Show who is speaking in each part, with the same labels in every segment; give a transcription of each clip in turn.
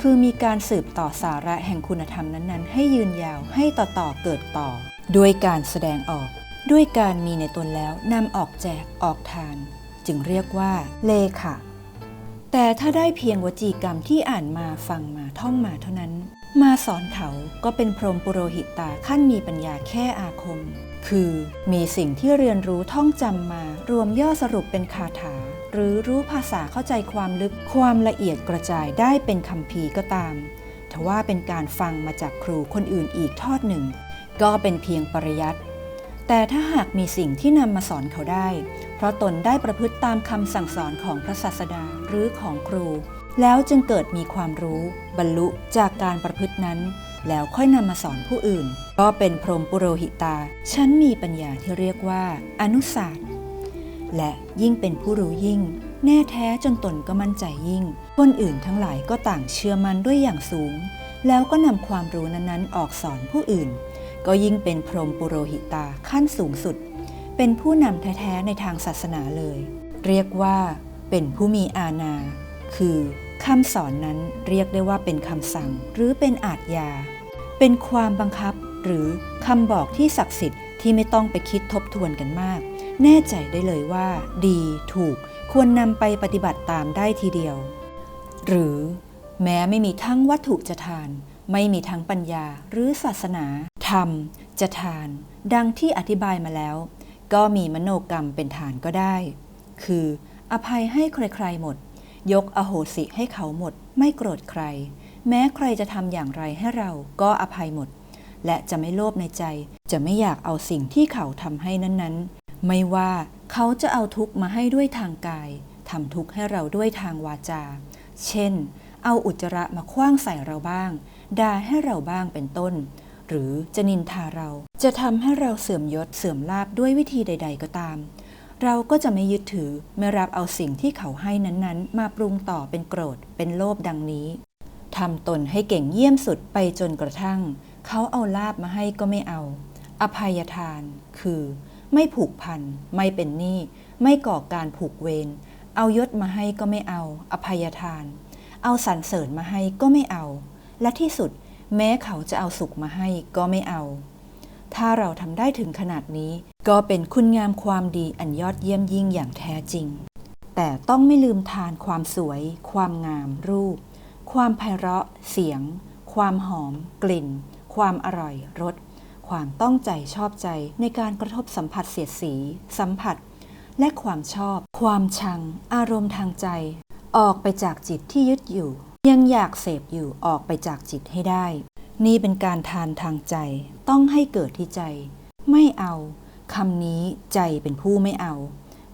Speaker 1: คือมีการสืบต่อสาระแห่งคุณธรรมนั้นๆ ให้ยืนยาวให้ต่อๆเกิดต่อ ด้วยการแสดงออก ด้วยการมีในตนแล้วนำออกแจกออกทาน จึงเรียกว่าเลขะแต่ถ้าได้เพียงวจีกรรมที่อ่านมาฟังมาท่องมาเท่านั้น มาสอนเขาก็เป็นพรหมปุโรหิตตาขั้นมีปัญญาแค่อาคม คือมีสิ่งที่เรียนรู้ท่องจำมารวมย่อสรุปเป็นคาถา หรือรู้ภาษาเข้าใจความลึกความละเอียดกระจายได้เป็นคำพีก็ตามทว่าเป็นการฟังมาจากครูคนอื่นอีกทอดหนึ่ง ก็เป็นเพียงปริยัติแต่ถ้าหากมีสิ่งที่นำมาสอนเขาได้ เพราะตนได้ประพฤติตามคำสั่งสอนของพระศาสดาหรือของครู แล้วจึงเกิดมีความรู้ บรรลุจากการประพฤตินั้น แล้วค่อยนำมาสอนผู้อื่น ก็เป็นพรหมปุโรหิตา ชั้นมีปัญญาที่เรียกว่า อนุศาสตร์ และยิ่งเป็นผู้รู้ยิ่ง แน่แท้จนตนก็มั่นใจยิ่ง คนอื่นทั้งหลายก็ต่างเชื่อมั่นด้วยอย่างสูง แล้วก็นำความรู้นั้นๆ ออกสอนผู้อื่น ก็ยิ่งเป็นพรหมปุโรหิตาขั้นสูงสุด เป็นผู้นำแท้ๆในทางศาสนาเลย เรียกว่า เป็นผู้มีอาณาคือคำสอนนั้นเรียกได้ว่าเป็นคำสั่งหรือเป็นอาจยา เป็นความบังคับหรือคำบอกที่ศักดิ์สิทธิ์ ที่ไม่ต้องไปคิดทบทวนกันมาก แน่ใจได้เลยว่า ดีถูกควรนำไปปฏิบัติตามได้ทีเดียว หรือแม้ไม่มีทั้งวัตถุจะทาน ไม่มีทั้งปัญญาหรือศาสนา ธรรม จะทาน ดังที่อธิบายมาแล้ว ก็มีมโนกรรมเป็นฐานก็ได้ คืออภัยให้ใครๆหมด ยกอโหสิให้เขาหมด ไม่โกรธใคร แม้ใครจะทำอย่างไรให้เราก็อภัยหมด และจะไม่โลภในใจ จะไม่อยากเอาสิ่งที่เขาทำให้นั้นๆ ไม่ว่าเขาจะเอาทุกข์มาให้ด้วยทางกายทำทุกข์ให้เราด้วยทางวาจา เช่น เอาอุจจาระมาคว้างใส่เราบ้าง ด่าให้เราบ้างเป็นต้น หรือจะนินทาเรา จะทำให้เราเสื่อมยศเสื่อมลาบด้วยวิธีใด ๆ ก็ตาม เราก็จะไม่ยึดถือไม่รับเอาสิ่งที่เขาให้นั้นๆ มาปรุงต่อเป็นโกรธ เป็นโลภดังนี้ทำตนให้เก่งเยี่ยมสุดไปจนกระทั่ง เขาเอาลาบมาให้ก็ไม่เอา อภัยทาน คือ ไม่ผูกพัน ไม่เป็นหนี้ ไม่ก่อการผูกเวร เอายศมาให้ก็ไม่เอา อภัยทาน เอาสรรเสริญมาให้ก็ไม่เอา และที่สุดแม้เขาจะเอาสุขมาให้ก็ไม่เอา ถ้าเราทำได้ถึงขนาดนี้ ก็เป็นคุณงามความดีอันยอดเยี่ยมยิ่งอย่างแท้จริง แต่ต้องไม่ลืมทานความสวย ความงามรูป ความไพเราะ เสียง ความหอม กลิ่น ความอร่อยรสความต้องใจชอบใจในการกระทบสัมผัสเสียดสี สัมผัส และความชอบ ความชัง อารมณ์ทางใจ ออกไปจากจิตที่ยึดอยู่ ยังอยากเสพอยู่ออกไปจากจิตให้ได้ นี่เป็นการทานทางใจ ต้องให้เกิดที่ใจ ไม่เอาคำนี้ใจเป็นผู้ไม่เอา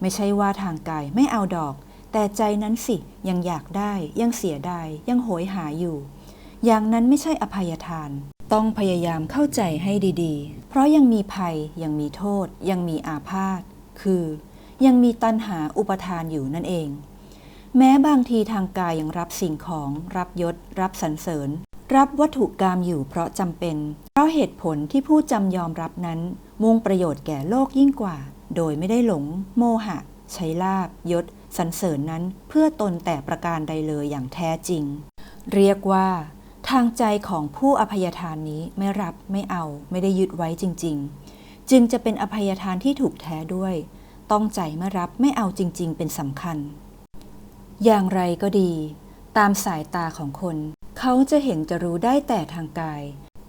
Speaker 1: ไม่ใช่ว่าทางกายไม่เอาดอก แต่ใจนั้นสิยังอยากได้ ยังเสียดายยังโหยหาอยู่ อย่างนั้นไม่ใช่อภัยทาน ต้องพยายามเข้าใจให้ดีๆ เพราะยังมีภัยยังมีโทษ ยังมีอาพาธคือ ยังมีตัณหาอุปทานอยู่นั่นเอง แม้บางทีทางกายยังรับสิ่งของ รับยศ รับสรรเสริญ รับวัตถุกรรมอยู่เพราะจำเป็น เพราะเหตุผลที่ผู้จำยอมรับนั้น มุ่งประโยชน์แก่โลกยิ่งกว่า โดยไม่ได้หลง โมหะ ใช้ลาบยศสรรเสริญนั้นเพื่อตนแต่ประการใดเลยอย่างแท้จริง เรียกว่า ทางใจของผู้อภัยทานนี้ไม่รับไม่เอาไม่ได้ยึดไว้จริง ๆ จึงจะเป็นอภัยทานที่ถูกแท้ด้วย ต้องใจไม่รับไม่เอาจริง ๆ เป็นสำคัญ อย่างไรก็ดี ตามสายตาของคน เขาจะเห็นจะรู้ได้แต่ทางกาย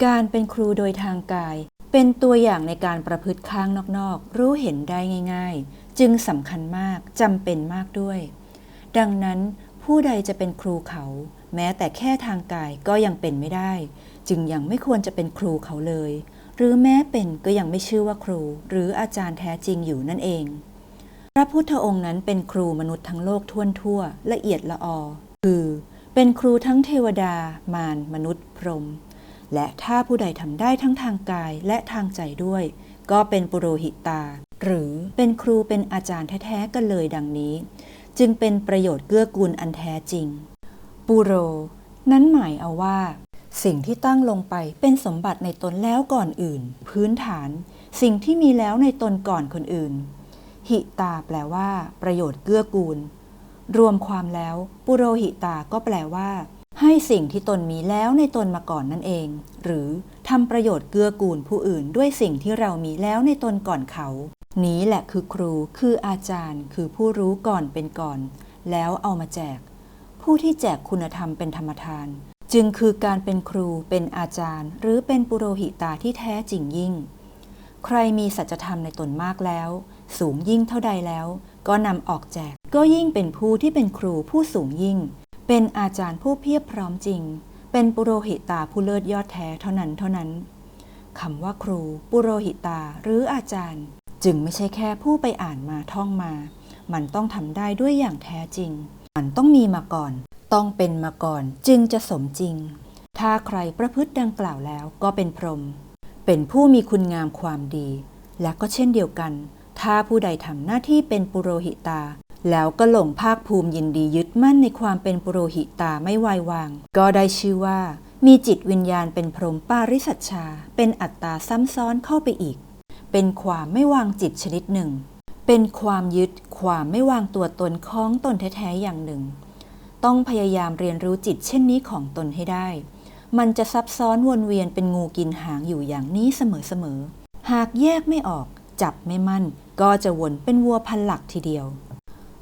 Speaker 1: การเป็นครูโดยทางกาย เป็นตัวอย่างในการประพฤติข้างนอกๆ รู้เห็นได้ง่าย ๆ จึงสำคัญมากจำเป็นมากด้วย ดังนั้นผู้ใดจะเป็นครูเขา แม้แต่แค่ทางกายก็ยังเป็นไม่ได้ จึงยังไม่ควรจะเป็นครูเขาเลย หรือแม้เป็นก็ยังไม่ชื่อว่าครู หรืออาจารย์แท้จริงอยู่นั่นเอง พระพุทธองค์นั้นเป็นครูมนุษย์ทั้งโลกทั่วทั่วละเอียดละออ คือ เป็นครูทั้งเทวดา มารมนุษย์ พรหมและถ้าผู้ใดทำได้ทั้งทางกายและทางใจด้วย ก็เป็นปุโรหิตา หรือเป็นครูเป็นอาจารย์แท้ๆกันเลยดังนี้ จึงเป็นประโยชน์เกื้อกูลอันแท้จริง ปุโร นั้นหมายเอาว่า สิ่งที่ตั้งลงไปเป็นสมบัติในตนแล้วก่อนอื่น พื้นฐาน สิ่งที่มีแล้วในตนก่อนคนอื่น หิตาแปลว่า ประโยชน์เกื้อกูล รวมความแล้ว ปุโรหิตาก็แปลว่า ให้สิ่งที่ตนมีแล้วในตนมาก่อนนั่นเอง หรือทำประโยชน์เกื้อกูลผู้อื่น ด้วยสิ่งที่เรามีแล้วในตนก่อนเขา นี้แหละคือครู คืออาจารย์ คือผู้รู้ก่อนเป็นก่อน แล้วเอามาแจก ผู้ที่แจกคุณธรรมเป็นธรรมทาน จึงคือการเป็นครูเป็นอาจารย์ หรือเป็นปุโรหิตาที่แท้จริงยิ่ง ใครมีสัจธรรมในตนมากแล้ว สูงยิ่งเท่าใดแล้ว ก็นำออกแจก ก็ยิ่งเป็นผู้ที่เป็นครูผู้สูงยิ่ง เป็นอาจารย์ผู้เพียบพร้อมจริง เป็นปุโรหิตาผู้เลิศยอดแท้เท่านั้นเท่านั้นคำว่าครู ปุโรหิตาหรืออาจารย์ จึงไม่ใช่แค่ผู้ไปอ่านมาท่องมา มันต้องทำได้ด้วยอย่างแท้จริง มันต้องมีมาก่อน ต้องเป็นมาก่อนจึงจะสมจริง ถ้าใครประพฤติดังกล่าวแล้วก็เป็นพรหมเป็นผู้มีคุณงามความดี และก็เช่นเดียวกัน ถ้าผู้ใดทำหน้าที่เป็นปุโรหิตา แล้วก็หลงภาคภูมิยินดียึดมั่นในความเป็นปุโรหิตาไม่วายวาง ก็ได้ชื่อว่า มีจิตวิญญาณเป็นพรหมปาริสัชชา เป็นอัตตาซ้ำซ้อนเข้าไปอีก เป็นความไม่วางจิตชนิดหนึ่ง เป็นความยึดความไม่วางตัวตนของตนแท้ๆอย่างหนึ่ง ต้องพยายามเรียนรู้จิตเช่นนี้ของตนให้ได้ มันจะซับซ้อนวนเวียนเป็นงูกินหางอยู่อย่างนี้เสมอๆ หากแยกไม่ออก จับไม่มั่น ก็จะวนเป็นวัวพันหลักทีเดียว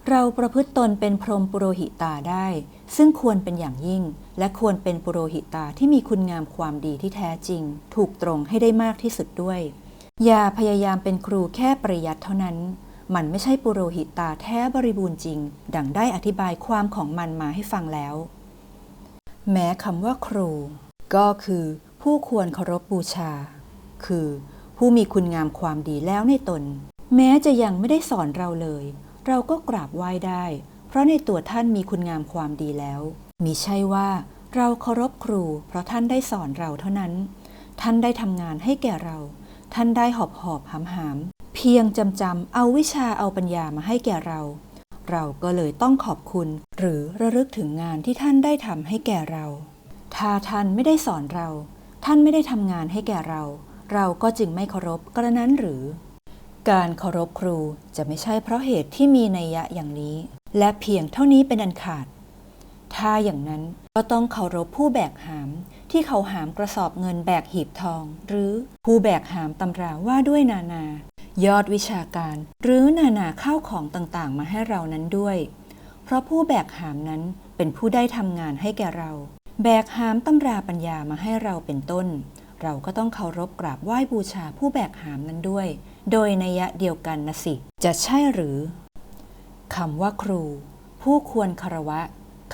Speaker 1: เราประพฤติตนเป็นพรหมปุโรหิตาได้ ซึ่งควรเป็นอย่างยิ่ง และควรเป็นปุโรหิตาที่มีคุณงามความดีที่แท้จริง ถูกตรงให้ได้มากที่สุดด้วย อย่าพยายามเป็นครูแค่ปริยัติเท่านั้น มันไม่ใช่ปุโรหิตาแท้บริบูรณ์จริง ดังได้อธิบายความของมันมาให้ฟังแล้ว แม้คำว่าครู ก็คือ ผู้ควรเคารพบูชา คือ ผู้มีคุณงามความดีแล้วในตน แม้จะยังไม่ได้สอนเราเลย เราก็กราบไหว้ได้ เพราะในตัวท่านมีคุณงามความดีแล้วมิใช่ว่า เราเคารพครู เพราะท่านได้สอนเราเท่านั้น ท่านได้ทำงานให้แก่เรา ท่านได้หอบหอบหามหาม พียงจำจำเอาวิชาเอาปัญญามาให้แก่เรา เราก็เลยต้องขอบคุณ หรือระลึกถึงงานที่ท่านได้ทำให้แก่เรา ถ้าท่านไม่ได้สอนเรา ท่านไม่ได้ทำงานให้แก่เรา เราก็จึงไม่เคารพกระนั้นหรือ การเคารพครูจะไม่ใช่เพราะเหตุที่มีนัยยะอย่างนี้ และเพียงเท่านี้เป็นอันขาด ถ้าอย่างนั้นก็ต้องเคารพผู้แบกหามที่เขาหามกระสอบเงินแบกหีบทอง หรือผู้แบกหามตำราว่าด้วยนานา ยอดวิชาการ หรือนานาข้าวของต่างๆ มาให้เรานั้นด้วย เพราะผู้แบกหามนั้นเป็นผู้ได้ทำงานให้แก่เรา แบกหามตำราปัญญามาให้เราเป็นต้น เราก็ต้องเคารพกราบไหว้บูชาผู้แบกหามนั้นด้วย โดยนัยะเดียวกันนะสิ จะใช่หรือคำว่าครู ผู้ควรคารวะ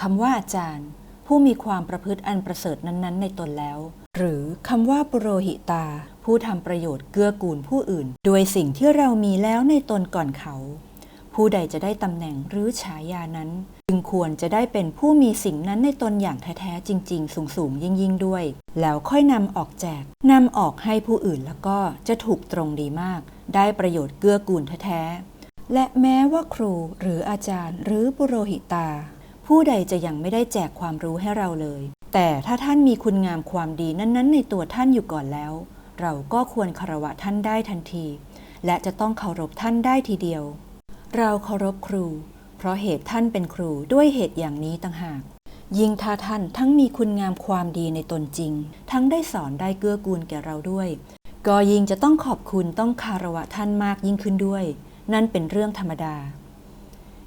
Speaker 1: คำว่าอาจารย์ ผู้มีความประพฤติอันประเสริฐนั้น ๆ ในตนแล้ว หรือคำว่าปุโรหิตา ผู้ทำประโยชน์เกื้อกูลผู้อื่น โดยสิ่งที่เรามีแล้วในตนก่อนเขา ผู้ใดจะได้ตำแหน่งหรือฉายานั้น จึงควรจะได้เป็นผู้มีสิ่งนั้นในตนอย่างแท้ๆจริง ๆ สูงๆยิ่งๆด้วย แล้วค่อยนำออกแจกนำออกให้ผู้อื่นแล้วก็จะถูกตรงดีมาก ได้ประโยชน์เกื้อกูลแท้ๆและแม้ว่าครูหรืออาจารย์หรือปุโรหิตา ผู้ใดจะยังไม่ได้แจกความรู้ให้เราเลยแต่ถ้าท่านมีคุณงามความดีนั้น ๆ ในตัวท่านอยู่ก่อนแล้ว เราก็ควรคารวะท่านได้ทันที และจะต้องเคารพท่านได้ทีเดียว เราเคารพครู เพราะเหตุท่านเป็นครูด้วยเหตุอย่างนี้ต่างหาก ยิ่งถ้าท่านทั้งมีคุณงามความดีในตนจริง ทั้งได้สอนได้เกื้อกูลแก่เราด้วย ก็ยิ่งจะต้องขอบคุณต้องคารวะท่านมากยิ่งขึ้นด้วย นั่นเป็นเรื่องธรรมดา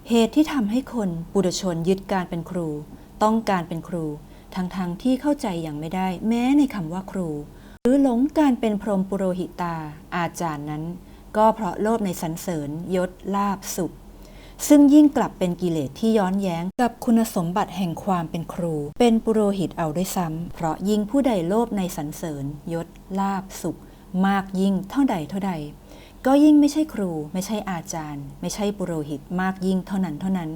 Speaker 1: เหตุที่ทำให้คนปุถุชนยึดการเป็นครู ต้องการเป็นครูทั้งๆทที่เข้าใจอย่างไม่ได้แม้ในคำว่าครู หรือหลงการเป็นพรหมปุโรหิตา อาจารย์นั้น ก็เพราะโลภในสรรเสริญยศลาบสุข ซึ่งยิ่งกลับเป็นกิเลสที่ย้อนแย้งกับคุณสมบัติแห่งความเป็นครู เป็นปุโรหิตเอาด้วยซ้ำเพราะยิ่งผู้ใดโลภในสรรเสริญยศลาบสุข มากยิ่งเท่าใดเท่าใด ก็ยิ่งไม่ใช่ครู ไม่ใช่อาจารย์ ไม่ใช่ปุโรหิตมากยิ่งเท่านั้นเท่านั้น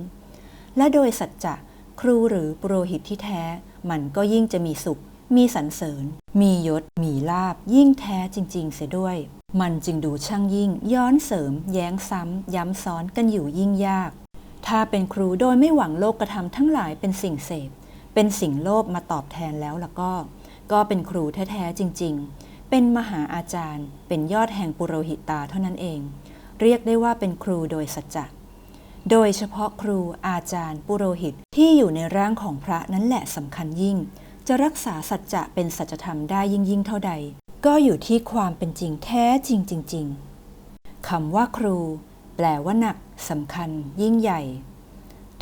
Speaker 1: และโดยสัจจะครูหรือปุโรหิตที่แท้ มันก็ยิ่งจะมีสุข มีสรรเสริญ มียศ มีลาบ ยิ่งแท้จริง ๆ เสียด้วย มันจึงดูช่างยิ่ง ย้อนเสริม แย้งซ้ำ ย้ำซ้อนกันอยู่ยิ่งยาก ถ้าเป็นครูโดยไม่หวังโลกกระทำทั้งหลายเป็นสิ่งเสพ เป็นสิ่งโลภมาตอบแทนแล้วล่ะก็ ก็เป็นครูแท้ๆจริง ๆ เป็นมหาอาจารย์ เป็นยอดแห่งปุโรหิตาเท่านั้นเอง เรียกได้ว่าเป็นครูโดยสัจจะโดยเฉพาะครูอาจารย์ ปุโรหิตที่อยู่ในร่างของพระนั้นแหละสำคัญยิ่ง จะรักษาสัจจะเป็นสัจธรรมได้ยิ่งยิ่งเท่าใด ก็อยู่ที่ความเป็นจริงแท้จริงจริงๆคำว่าครู แปลว่าหนักสำคัญ ยิ่งใหญ่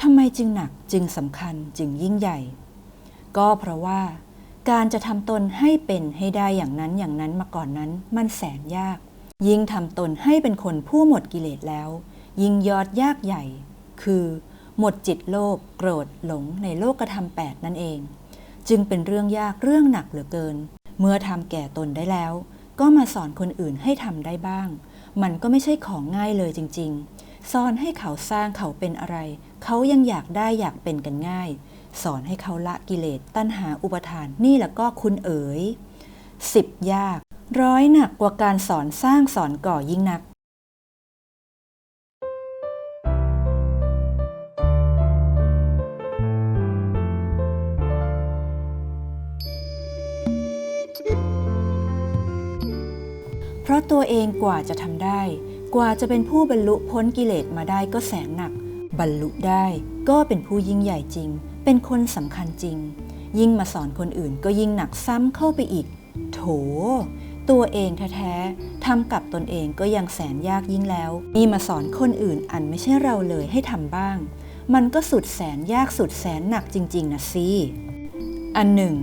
Speaker 1: ทำไมจึงหนักจึงสำคัญจึงยิ่งใหญ่ ก็เพราะว่าการจะทำตนให้เป็นให้ได้อย่างนั้นอย่างนั้นมาก่อนนั้นมันแสนยาก ยิ่งทำตนให้เป็นคนผู้หมดกิเลสแล้ว ยิ่งยอดยากใหญ่ คือ หมดจิตโลภโกรธหลงในโลกธรรมแปดนั่นเอง จึงเป็นเรื่องยากเรื่องหนักเหลือเกิน เมื่อทำแก่ตนได้แล้ว ก็มาสอนคนอื่นให้ทำได้บ้าง มันก็ไม่ใช่ของง่ายเลยจริง ๆ สอนให้เขาสร้างเขาเป็นอะไร เขายังอยากได้อยากเป็นกันง่าย สอนให้เขาละกิเลสตัณหาอุปทานนี่แหละก็คุณเอ๋ยสิบยาก ร้อยหนักกว่าการสอนสร้างสอนก่อยิ่งนัก เพราะตัวเองกว่าจะทำได้ กว่าจะเป็นผู้บรรลุพ้นกิเลสมาได้ก็แสนหนัก บรรลุได้ก็เป็นผู้ยิ่งใหญ่จริง เป็นคนสำคัญจริง ยิ่งมาสอนคนอื่นก็ยิ่งหนักซ้ำเข้าไปอีก โถ ตัวเองแท้ๆทำกับตนเองก็ยังแสนยากยิ่งแล้วนี่มาสอนคนอื่นอันไม่ใช่เราเลยให้ทำบ้าง มันก็สุดแสนยากสุดแสนหนักจริง ๆนะสิอันหนึ่ง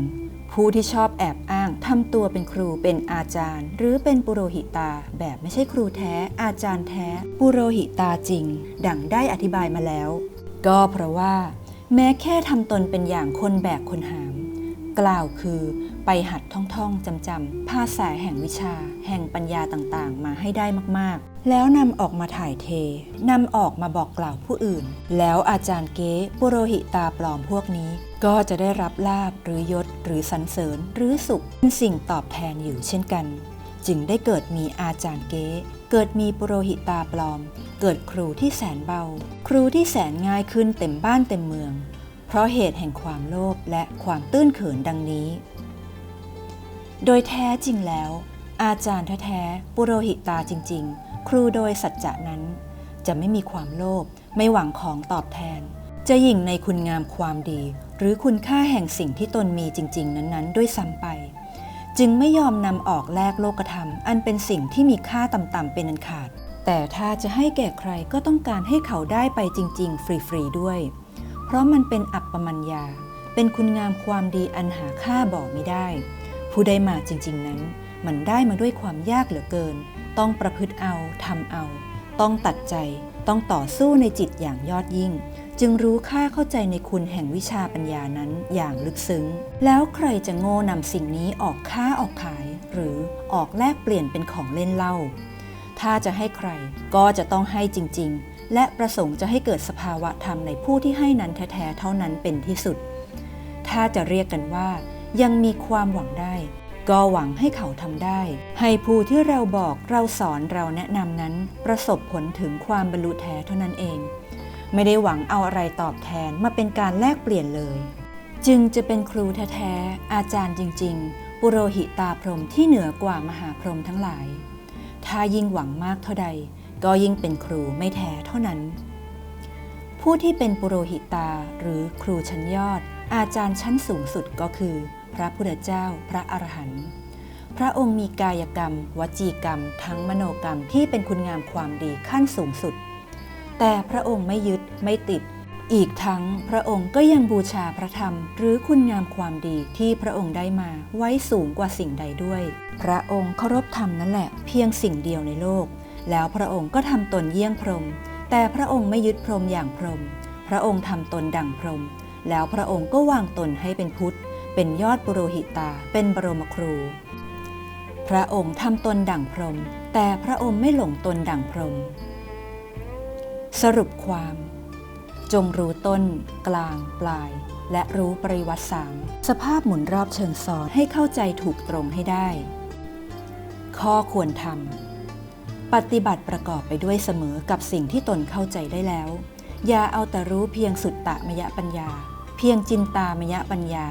Speaker 1: ผู้ที่ชอบแอบอ้าง ทำตัวเป็นครูเป็นอาจารย์ หรือเป็นปุโรหิตา แบบไม่ใช่ครูแท้ อาจารย์แท้ ปุโรหิตาจริง ดังได้อธิบายมาแล้ว ก็เพราะว่า แม้แค่ทำตนเป็นอย่างคนแบกคนหาม กล่าวคือ ไปหัดท่องๆจำจำๆภาษาแห่งวิชา แห่งปัญญาต่างๆ มาให้ได้มากๆ แล้วนำออกมาถ่ายเทนำออกมาบอกกล่าวผู้อื่น แล้วอาจารย์เก๊ปุโรหิตาปลอมพวกนี้ ก็จะได้รับลาบหรือยศ หรือสรรเสริญหรือสุขเป็นสิ่งตอบแทนอยู่เช่นกัน จึงได้เกิดมีอาจารย์เก๊เกิดมีปุโรหิตาปลอม เกิดครูที่แสนเบา ครูที่แสนง่ายขึ้นเต็มบ้านเต็มเมือง เพราะเหตุแห่งความโลภและความตื้นเขินดังนี้ โดยแท้จริงแล้ว อาจารย์แท้ๆปุโรหิตาจริง ๆ ครูโดยสัจจะนั้น จะไม่มีความโลภไม่หวังของตอบแทน จะยิ่งในคุณงามความดี หรือคุณค่าแห่งสิ่งที่ตนมีจริง ๆ นั้นๆ ด้วยซ้ำไป จึงไม่ยอมนำออกแลกโลกธรรม อันเป็นสิ่งที่มีค่าต่ำๆเป็นอันขาด แต่ถ้าจะให้แก่ใครก็ต้องการให้เขาได้ไปจริง ๆ ฟรีๆด้วย เพราะมันเป็นอัปปมัญญาเป็นคุณงามความดีอันหาค่าบอกไม่ได้ ผู้ได้มาจริง ๆ นั้น มันได้มาด้วยความยากเหลือเกิน ต้องประพฤติเอาทำเอา ต้องตัดใจ ต้องต่อสู้ในจิตอย่างยอดยิ่ง จึงรู้ค่าเข้าใจในคุณแห่งวิชาปัญญานั้นอย่างลึกซึ้ง แล้วใครจะโง่นำสิ่งนี้ออกค้าออกขาย หรือออกแลกเปลี่ยนเป็นของเล่นเล่า ถ้าจะให้ใครก็จะต้องให้จริง ๆ และประสงค์จะให้เกิดสภาวะธรรมในผู้ที่ให้นั้นแท้ๆเท่านั้นเป็นที่สุด ถ้าจะเรียกกันว่า ยังมีความหวังได้ ก็หวังให้เขาทำได้ ให้ผู้ที่เราบอกเราสอนเราแนะนำนั้น ประสบผลถึงความบรรลุแท้เท่านั้นเอง ไม่ได้หวังเอาอะไรตอบแทนมาเป็นการแลกเปลี่ยนเลย จึงจะเป็นครูแท้ๆอาจารย์จริง ๆ ปุโรหิตาพรหมที่เหนือกว่ามหาพรหมทั้งหลาย ถ้ายิ่งหวังมากเท่าใด ก็ยิ่งเป็นครูไม่แท้เท่านั้นผู้ที่เป็นปุโรหิตาหรือครูชั้นยอด อาจารย์ชั้นสูงสุดก็คือ พระพุทธเจ้า พระอรหันต์พระองค์มีกายกรรม วจีกรรม ทั้งมโนกรรมที่เป็นคุณงามความดีขั้นสูงสุด แต่พระองค์ไม่ยึดไม่ติด อีกทั้งพระองค์ก็ยังบูชาพระธรรม หรือคุณงามความดีที่พระองค์ได้มาไว้สูงกว่าสิ่งใดด้วย พระองค์เคารพธรรมนั่นแหละเพียงสิ่งเดียวในโลก แล้วพระองค์ก็ทำตนเยี่ยงพรหมแต่พระองค์ไม่ยึดพรหมอย่างพรหมพระองค์ทำตนดั่งพรหมแล้วพระองค์ก็วางตนให้เป็นพุทธ เป็นยอดปุโรหิตา เป็นบรมครู พระองค์ทำตนดั่งพรหมแต่พระองค์ไม่หลงตนดั่งพรหมสรุปความ จงรู้ต้น กลาง ปลาย และรู้ปริวัติสามสภาพหมุนรอบเชิงซ้อนให้เข้าใจถูกตรงให้ได้ ข้อควรทำปฏิบัติประกอบไปด้วยเสมอกับสิ่งที่ตนเข้าใจได้แล้ว อย่าเอาแต่รู้เพียงสุตตะมยปัญญา เพียงจินตามยปัญญา